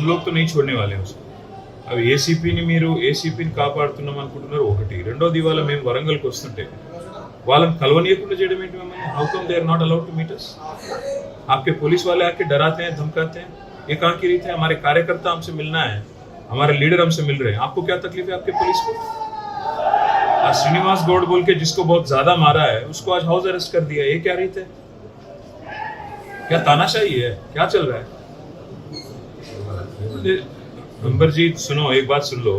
हम लोग तो नहीं छोड़ने वाले हैं उसको అవి ఏసీపీని మీరు ఏసీపీని కాపాడుతున్నాం అనుకుంటున్నారు ఒకటి రెండోది ఇవాళ మేము వరంగల్కి వస్తుంటే వాళ్ళని కలవనీయకుండా చేయడం ఏంటి మమ్మల్ని how come they are not allowed to meet us आपके पुलिस वाले आके डराते हैं धमकाते हैं ये कहाँ की रीत है हमारे कार्यकर्ता हमसे मिलना है हमारे लीडर हमसे मिल रहे हैं आपको क्या तकलीफ है आपके पुलिस को आज श्रीनिवास गौड़ बोल के जिसको बहुत ज्यादा मारा है उसको आज हाउस अरेस्ट कर दिया ये क्या रीत है क्या तानाशाही है क्या चल रहा है మెంబర్జీత్ సునో ఏక్ బాత్ సున్ లో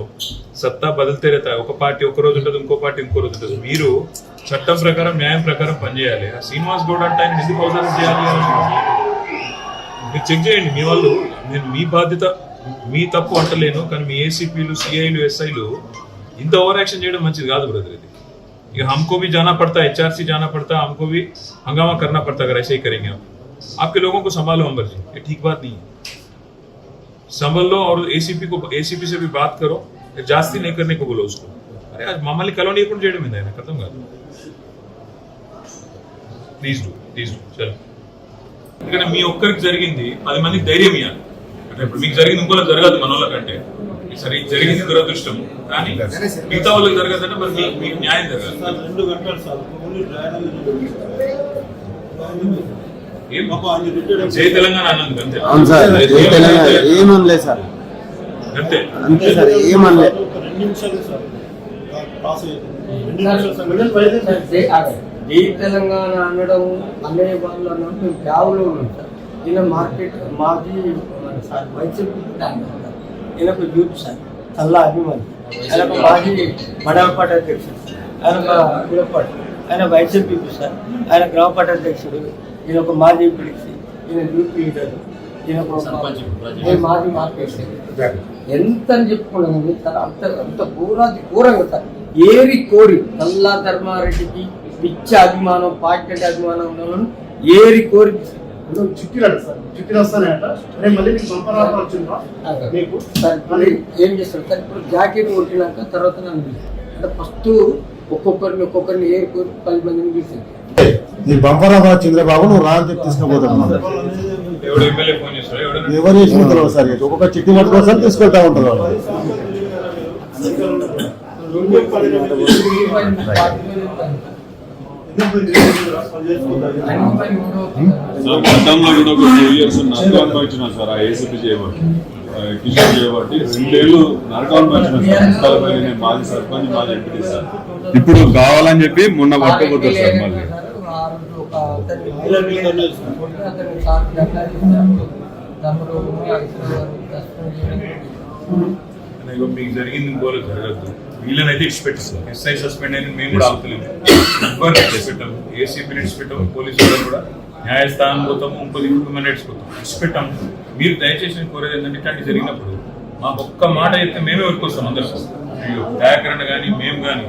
సత్తా బదిలితే रहता है ఒక పార్టీ ఒక రోజు ఉంటుంది ఇంకో పార్టీ ఇంకో రోజు ఉంటుంది మీరు చట్టం ప్రకారం న్యాయం ప్రకారం పనిచేయాలి ఆ శ్రీనివాస్ గౌడ్ అంటే ఆయన ఎందుకు అవసరం చేయాలి మీరు చెక్ చేయండి మీ వాళ్ళు నేను మీ బాధ్యత మీ తప్పు అంటలేను కానీ మీ ఏసీపీలు సిఐలు ఎస్ఐలు ఇంత ఓవర్ యాక్షన్ చేయడం మంచిది కాదు బ్రదర్ ఇది ఇక हमको भी जाना पड़ता है एचआरसी जाना पड़ता है हमको भी हंगामा करना पड़ता है अगर ऐसे ही करेंगे हम आपके लोगों को संभालो अंबर जी ये ठीक बात नहीं है संभल लो और एसीपी को एसीपी से भी बात करो जास्ती नहीं करने को बोलो उसको अरे आज మమ్మల్ని కలవనీయకుండా చేయడం ఏంది ఆయన కథం కాదు ప్లీజ్ డూ ప్లీజ్ డూ చలో ఎందుకంటే మీ ఒక్కరికి జరిగింది పది మందికి ధైర్యం ఇవ్వాలి అంటే ఇప్పుడు మీకు జరిగింది ఇంకోలో జరగదు మన వాళ్ళకంటే సరే జరిగింది దురదృష్టం కానీ మిగతా వాళ్ళకి జరగదంటే మరి మీ- మీకు న్యాయం జరగాలి జై తెలంగాణ అవును సార్ సార్. అంతే. అంతే సార్ ఏమనలే. జై అనడం అనే వాళ్ళు అన్నట్టు మేము బ్యాగులో ఉన్నాం సార్. ఈయన మార్కెట్ సార్ వైసీపీ. ఈయనకు యూత్ సార్. చల్లా అభిమాని. ఆయన ఒక మాజీ మండలపాట అధ్యక్షుడు ఆయన ఒక కులపాటు ఆయన వైసీపీ సార్. ఆయన గ్రామపాట అధ్యక్షుడు ఈయన ఒక మాజీ పిడిసి ఈయన యూత్ లీడర్ ఈయన ఒక మాజీ మార్కెట్ ఎంత అని చెప్పుకున్నాను సార్ అంత అంత ఘోరాది ఘోరంగా సార్ ఏరి కోరి నల్లా ధర్మారెడ్డికి పిచ్చి అభిమానం పార్టీ అభిమానం ఉన్న వాళ్ళను ఏరి కోరి చిట్టీలు సార్. చిట్టీలు వస్తానంట రేపు మళ్ళీ ఆఫర్ వచ్చిందా? మీకు సార్ ఇప్పుడు ఏం చేస్తారు? సార్ ఇప్పుడు జాకెట్ కొట్టినాక తర్వాత నన్ను. అంటే ఫస్ట్ ఒక్కొక్కరిని ఒక్కొక్కరిని ఏరి కోరి పది మందిని పిలిచింది నీ బంపర్ ఆఫర్ చంద్రబాబు నువ్వు రా అని చెప్పి తీసుకుపోతున్నావు ఎవరు చేసిన తెలియదు సార్. ఒక్కొక్క చిట్టి పట్టుకోసం తీసుకెళ్తా ఉంటారు గతంలో కూడా ఒక టూ ఇయర్స్ సార్ ఆ ఏసీపీ చేయబట్టి. చేయబట్టి. రెండేళ్ళు సార్ స్థలపై నేను మాజీ సర్పంచ్ మాజీ ఎంపీ సార్. ఇప్పుడు కావాలని చెప్పి మొన్న పట్టుకుపోతారు సార్ మళ్ళీ. ఇగో మీకు జరిగింది ఇంకోలో జరగద్దు. వీళ్ళనైతే ఇచ్చిపెట్టిస్తాం. ఎస్ఐ సస్పెండ్ అయిన మేము కూడా ఆపుతలేము ఎవరిని ఇచ్చిపెట్టాము ఏసీపీని ఇచ్చిపెట్టాము పోలీసు వాళ్ళు కూడా. న్యాయస్థానం పోతాము ఇంకో ఇంకొక ఇచ్చిపోతాం ఇచ్చిపెట్టాము మీరు దయచేసి నేను కోరేది ఏంటంటే ఇట్లాంటి జరిగినప్పుడు మాకు ఒక్క మాట చెప్తే మేమే వర్కొస్తాం అందరం. అయ్యో వ్యాకరణ కానీ మేము కానీ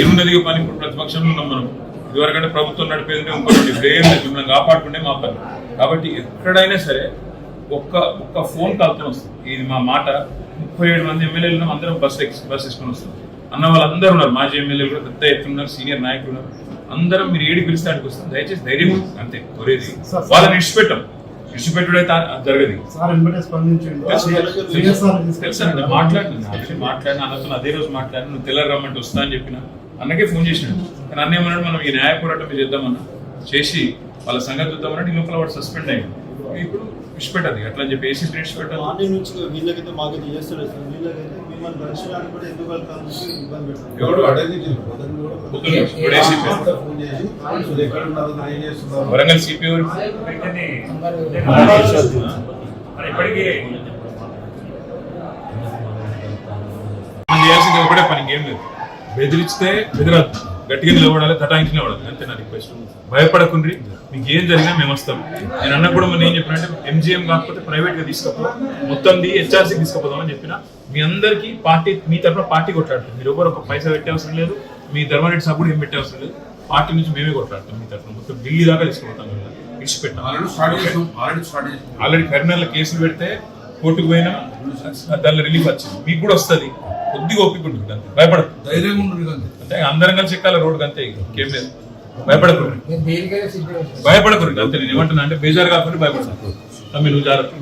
ఏమున్నది పని? ఇప్పుడు ప్రతిపక్షంలో ఉన్నాం మనం. ఇదివరకంటే ప్రభుత్వం నడిపేది ఏం లేదు. మిమ్మల్ని కాపాడుకుంటే మా పని. కాబట్టి ఎక్కడైనా సరే ఒక్క ఒక్క ఫోన్ కాల్తో వస్తుంది. ఇది మా మాట. ముప్పై ఏడు మంది ఎమ్మెల్యేలు అందరం బస్ ఎక్కి బస్ వేసుకొని వస్తాం. అన్న వాళ్ళందరూ ఉన్నారు. మాజీ ఎమ్మెల్యేలు కూడా పెద్ద ఎత్తున ఉన్నారు. సీనియర్ నాయకులు ఉన్నారు. అందరం మీరు ఏడి పిలిస్తే అడిగి వస్తాం. దయచేసి ధైర్యం. అంతే. కోరేది. వాళ్ళని ఇడిచిపెట్టాం ఇడిచిపెట్టుడైతే ఆ- జరగదు. తెలుసు, మాట్లాడినా మాట్లాడినా అన్నతో అదే రోజు మాట్లాడినా నువ్వు తెల్ల రమ్మంటే వస్తా అని చెప్పిన. అన్నకే ఫోన్ చేసినాడు. కానీ అన్న ఏమన్నాడు మనం ఈ న్యాయ పోరాటం చేద్దామన్నా. చేసి వాళ్ళ సంగతి చూద్దామన్నట్టు ఈ లోపల వాడు సస్పెండ్ అయ్యింది ఇప్పుడు విడిచిపెట్టదు అట్లా అని చెప్పి ఏసీ విడిచిపెట్టాలి మార్నింగ్ నుంచి వీళ్ళకైతే మాకైతే చేస్తాడు. సార్ వీళ్ళకైతే మిమ్మల్ని దర్శనానికి కూడా ఎందుకు వెళ్తాను ఇబ్బంది ఎవడు. వరంగల్ సిపి ఇప్పటికీ మనం చేయాల్సింది ఒకటే పని ఇంకేం లేదు. బెదిరిస్తే బెదిరద్దు. గట్టిగా నిలబడాలి తటాయించి నిలబడాలి అంతే నా రిక్వెస్ట్ భయపడకుండ్రి మీకు ఏం జరిగినా మేము వస్తాం. నేను అన్న కూడా మొన్న ఏం చెప్పినంటే ఎంజిఎం కాకపోతే ప్రైవేట్గా తీసుకపో మొత్తం ది హెచ్ఆర్సీ తీసుకుపోదామని చెప్పిన మీ అందరికీ పార్టీ మీ తరఫున పార్టీ కొట్లాడుతుంది మీరు ఎవరు ఒక పైసా పెట్టే అవసరం లేదు మీ ధర్మారెడ్డి సభ్యుడు ఏం పెట్టే అవసరం లేదు. పార్టీ నుంచి మేమే కొట్లాడతాం మీ తరఫున మొత్తం ఢిల్లీ దాకా తీసుకుపోతాం మేము. ఇడిచిపెట్టాం ఆల్రెడీ కరీంనగర్లో కేసులు పెడితే కోర్టుకు పోయినా దానిలో రిలీఫ్ వచ్చింది. మీకు కూడా వస్తుంది. కొద్దిగా ఓపిక ఉంటుంది అంతే భయపడదు ధైర్యంగా కానీ. అంతే అందరం కలిసి ఎక్కాలి రోడ్డు అంతే ఇక. లేదు. సిద్ధం భయపడకూడదు అంతే నేను ఏమంటున్నా అంటే బేజారు కాకుండా భయపడతాను తమ్మి నువ్వు జాగ్రత్త.